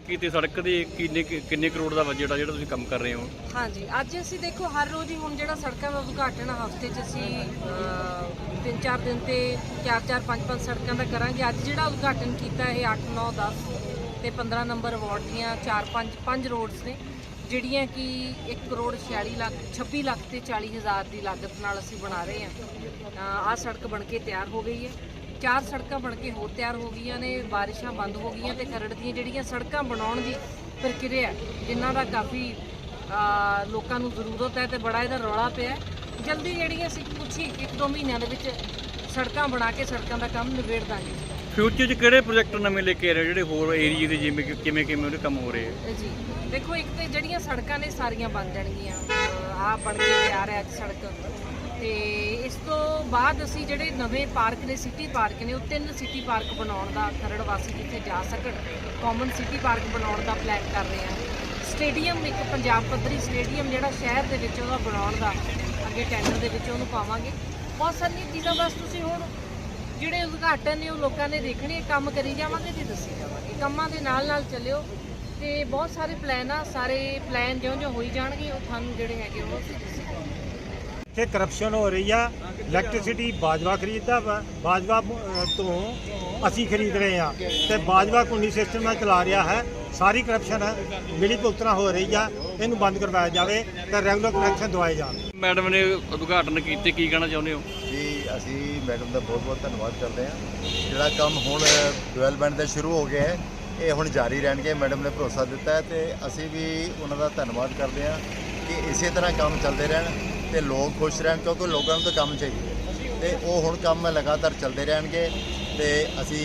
ਕੀਤੀ ਸੜਕ ਦੇ ਕਿੰਨੇ ਕਿੰਨੇ ਕਰੋੜ ਦਾ ਬਜਟ ਆ ਜਿਹੜਾ ਤੁਸੀਂ ਕੰਮ ਕਰ ਰਹੇ ਹੋ? ਹਾਂਜੀ, ਅੱਜ ਅਸੀਂ ਦੇਖੋ ਹਰ ਰੋਜ਼ ਹੀ ਹੁਣ ਜਿਹੜਾ ਸੜਕਾਂ ਦਾ ਉਦਘਾਟਨ ਹਫ਼ਤੇ 'ਚ ਅਸੀਂ ਤਿੰਨ ਚਾਰ ਦਿਨ ਤੇ ਚਾਰ ਚਾਰ ਪੰਜ ਪੰਜ ਸੜਕਾਂ ਦਾ ਕਰਾਂਗੇ। ਅੱਜ ਜਿਹੜਾ ਉਦਘਾਟਨ ਕੀਤਾ ਇਹ 8 9 10 ਤੇ 15 ਨੰਬਰ ਵਾਰਡ ਦੀਆਂ ਚਾਰ ਪੰਜ ਪੰਜ ਰੋਡਸ ਨੇ, ਜਿਹੜੀਆਂ ਕਿ 1 ਕਰੋੜ 46 ਲੱਖ 26 ਲੱਖ ਤੇ 40 ਹਜ਼ਾਰ ਦੀ ਲਾਗਤ ਨਾਲ ਅਸੀਂ ਬਣਾ ਰਹੇ ਹਾਂ। ਆਹ ਸੜਕ ਬਣ ਕੇ ਤਿਆਰ ਹੋ ਗਈ ਹੈ। ਚਾਰ ਸੜਕਾਂ ਬਣ ਕੇ ਹੋਰ ਤਿਆਰ ਹੋ ਗਈਆਂ ਨੇ ਬਾਰਿਸ਼ਾਂ ਬੰਦ ਹੋ ਗਈਆਂ ਤੇ ਖਰੜ ਦੀਆਂ ਜਿਹੜੀਆਂ ਸੜਕਾਂ ਬਣਾਉਣ ਦੀ ਪ੍ਰਕਿਰਿਆ ਜਿਨ੍ਹਾਂ ਦਾ ਕਾਫੀ ਲੋਕਾਂ ਨੂੰ ਜ਼ਰੂਰਤ ਹੈ ਤੇ ਬੜਾ ਇਹਦਾ ਰੌਲਾ ਪਿਆ। ਜਲਦੀ ਜਿਹੜੀਆਂ ਅਸੀਂ ਕੁਛ ਹੀ ਇੱਕ ਦੋ ਮਹੀਨਿਆਂ ਦੇ ਵਿੱਚ ਸੜਕਾਂ ਬਣਾ ਕੇ ਸੜਕਾਂ ਦਾ ਕੰਮ ਨਿਬੇੜ ਦਾਂਗੇ। ਫਿਊਚਰ 'ਚ ਕਿਹੜੇ ਪ੍ਰੋਜੈਕਟ ਨਵੇਂ ਲੈ ਕੇ ਆ ਰਹੇ ਜਿਹੜੇ ਹੋਰ ਏਰੀਆ ਦੇ ਜਿਵੇਂ ਕਿ ਕਿਵੇਂ ਕਿਵੇਂ ਉਹਦੇ ਕੰਮ ਹੋ ਰਹੇ ਆ? ਜੀ ਦੇਖੋ ਇੱਕ ਤੇ ਜਿਹੜੀਆਂ ਸੜਕਾਂ ਨੇ ਸਾਰੀਆਂ ਬਣ ਜਾਣਗੀਆਂ। ਆ ਬਣ ਕੇ ਤਿਆਰ ਹੈ ਅੱਜ ਸੜਕ। ਤੇ ਇਸ ਤੋਂ ਬਾਅਦ ਅਸੀਂ ਜਿਹੜੇ ਨਵੇਂ ਪਾਰਕ ਨੇ ਸਿਟੀ ਪਾਰਕ ਨੇ, ਉਹ ਤਿੰਨ ਸਿਟੀ ਪਾਰਕ ਬਣਾਉਣ ਦਾ ਖਰੜ ਵਾਸੀ ਜਿੱਥੇ ਜਾ ਸਕਣ ਕਾਮਨ ਸਿਟੀ ਪਾਰਕ ਬਣਾਉਣ ਦਾ ਪਲਾਨ ਕਰ ਰਹੇ ਹਾਂ। ਸਟੇਡੀਅਮ ਇੱਕ ਪੰਜਾਬ ਪੱਧਰੀ ਸਟੇਡੀਅਮ ਜਿਹੜਾ ਸ਼ਹਿਰ ਦੇ ਵਿੱਚ ਉਹਦਾ ਬਣਾਉਣ ਦਾ, ਅੱਗੇ ਟੈਂਡਰ ਦੇ ਵਿੱਚ ਉਹਨੂੰ ਪਾਵਾਂਗੇ। ਬਹੁਤ ਸਾਰੀਆਂ ਚੀਜ਼ਾਂ ਬਸ ਤੁਸੀਂ ਹੁਣ ਜਿਹੜੇ ਉਦਘਾਟਨ ਨੇ, ਉਹ ਲੋਕਾਂ ਨੇ ਦੇਖਣੇ ਕੰਮ ਕਰੀ ਜਾਵਾਂਗੇ ਤੇ ਦੱਸੀ ਜਾਵਾਂਗੇ। ਕੰਮਾਂ ਦੇ ਨਾਲ ਨਾਲ ਚੱਲਿਓ ਤੇ ਬਹੁਤ ਸਾਰੇ ਪਲਾਨ ਆ, ਸਾਰੇ ਪਲਾਨ ਜਿਉਂ-ਜਿਉਂ ਹੋਈ ਜਾਣਗੇ, ਉਹ ਤੁਹਾਨੂੰ ਜਿਹੜੇ ਹੈਗੇ ਉਹ ਅਸੀਂ ਦੱਸੀ ਜਾਵਾਂਗੇ। ਇੱਥੇ ਕਰਪਸ਼ਨ ਹੋ ਰਹੀ ਆ ਇਲੈਕਟ੍ਰਿਸਿਟੀ ਬਾਜਵਾ ਖਰੀਦਦਾ ਵਾ ਬਾਜਵਾ ਤੋਂ ਅਸੀਂ ਖਰੀਦ ਰਹੇ ਆ। ਤੇ ਬਾਜਵਾ ਕੁੰਡੀ ਸਿਸਟਮ ਨਾਲ ਚਲਾ ਰਿਹਾ ਹੈ ਸਾਰੀ ਕਰਪਸ਼ਨ ਮਿਲੀ ਭੁਗਤਣਾ ਹੋ ਰਹੀ ਆ ਇਹਨੂੰ ਬੰਦ ਕਰਵਾਇਆ ਜਾਵੇ ਤੇ ਰੈਗੂਲਰ ਕਨੈਕਸ਼ਨ ਦਵਾਏ ਜਾਣ। ਮੈਡਮ ਨੇ ਉਦਘਾਟਨ ਕੀਤੇ ਕੀ ਕਹਿਣਾ ਚਾਹੁੰਦੇ ਹੋ? ਜੀ ਅਸੀਂ ਮੈਡਮ ਦਾ ਬਹੁਤ ਬਹੁਤ ਧੰਨਵਾਦ ਕਰਦੇ ਹਾਂ। ਜਿਹੜਾ ਕੰਮ ਹੁਣ ਡਿਵੈਲਪਮੈਂਟ ਦਾ ਸ਼ੁਰੂ ਹੋ ਗਿਆ ਹੈ ਇਹ ਹੁਣ ਜਾਰੀ ਰਹਿਣਗੇ ਮੈਡਮ ਨੇ ਭਰੋਸਾ ਦਿੱਤਾ ਹੈ ਤੇ ਅਸੀਂ ਵੀ ਉਹਨਾਂ ਦਾ ਧੰਨਵਾਦ ਕਰਦੇ ਹਾਂ ਕਿ ਇਸੇ ਤਰ੍ਹਾਂ ਕੰਮ ਚੱਲਦੇ ਰਹਿਣ। ਤੇ ਲੋਕ ਖੁਸ਼ ਰਹਿਣ ਕਿਉਂਕਿ ਲੋਕਾਂ ਨੂੰ ਤਾਂ ਕੰਮ ਚਾਹੀਦਾ ਤੇ ਉਹ ਹੁਣ ਕੰਮ ਲਗਾਤਾਰ ਚੱਲਦੇ ਰਹਿਣਗੇ ਤੇ ਅਸੀਂ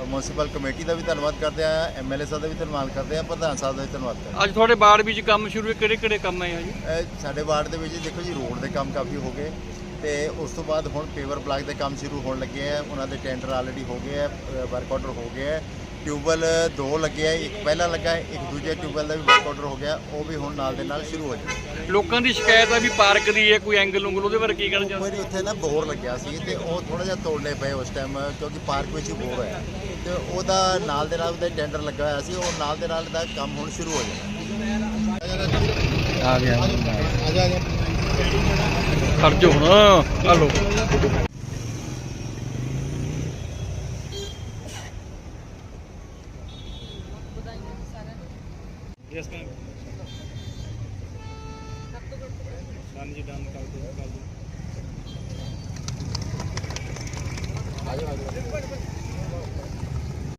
ਮਿਊਨਿਸਪਲ ਕਮੇਟੀ ਦਾ ਵੀ ਧੰਨਵਾਦ ਕਰਦੇ ਹਾਂ ਐਮਐਲਏ ਸਾਹਿਬ ਦਾ ਵੀ ਧੰਨਵਾਦ ਕਰਦੇ ਹਾਂ ਪ੍ਰਧਾਨ ਸਾਹਿਬ ਦਾ ਵੀ ਧੰਨਵਾਦ ਕਰਦੇ ਹਾਂ। ਅੱਜ ਤੁਹਾਡੇ ਬਾੜ ਵਿੱਚ ਕੰਮ ਸ਼ੁਰੂ ਹੈ ਕਿਹੜੇ ਕਿਹੜੇ ਕੰਮ ਹੈ ਜੀ? ਇਹ ਸਾਡੇ ਵਾਰਡ ਦੇ ਵਿੱਚ ਦੇਖੋ ਜੀ ਰੋਡ ਦੇ ਕੰਮ ਕਾਫੀ ਹੋ ਗਏ ਤੇ ਉਸ ਤੋਂ ਬਾਅਦ ਹੁਣ ਪੇਵਰ ਬਲਾਕ ਦੇ ਕੰਮ ਸ਼ੁਰੂ ਹੋਣ ਲੱਗੇ ਆ ਉਹਨਾਂ ਦੇ ਟੈਂਡਰ ਆਲਰੇਡੀ ਹੋ ਗਏ ਆ ਵਰਕ ਆਰਡਰ ਹੋ ਗਏ ਆ। ਟਿਊਬਵੈਲ ਦੋ ਲੱਗੇ ਆ ਇੱਕ ਪਹਿਲਾਂ ਲੱਗਾ ਹੈ, ਇੱਕ ਦੂਜੇ ਟਿਊਬਵੈਲ ਦਾ ਵੀ ਵਰਕ ਆਰਡਰ ਹੋ ਗਿਆ ਉਹ ਵੀ ਹੁਣ ਨਾਲ ਦੇ ਨਾਲ ਸ਼ੁਰੂ ਹੋ ਜਾਏ ਲੋਕਾਂ ਦੀ ਸ਼ਿਕਾਇਤ ਹੈ ਵੀ ਪਾਰਕ ਦੀ ਹੈ ਕੋਈ ਐਂਗਲ ਉਂਗਲ ਉਹਦੇ ਬਾਰੇ ਕੀ ਕਹਿਣਾ ਚਾਹੁੰਦੇ ਮੇਰੀ ਉੱਥੇ ਨਾ ਬੋਰ ਲੱਗਿਆ ਸੀ ਤੇ ਉਹ ਥੋੜਾ ਜਿਹਾ ਤੋੜਨੇ ਪਏ ਉਸ ਟਾਈਮ ਕਿਉਂਕਿ ਪਾਰਕ ਵਿੱਚ ਹੀ ਬੋਰ ਹੋਇਆ। ਤੇ ਉਹਦਾ ਨਾਲ ਦੇ ਨਾਲ ਉਹਦਾ ਟੈਂਡਰ ਲੱਗਾ ਹੋਇਆ ਸੀ ਉਹ ਨਾਲ ਦੇ ਨਾਲ ਦਾ ਕੰਮ ਹੁਣ ਸ਼ੁਰੂ ਹੋ ਜਾਣਾ ਖੜ ਜਾਓ ਹੁਣ ਹਲੋ ਵਧਾਈਆਂ ਜੀ ਸਾਰਿਆਂ ਨੂੰ ਯੈਸ ਮੈਮ ਡਨ ਜੀ ਡਨ ਕਰ ਦਿਓ ਕਰ ਦਿਓ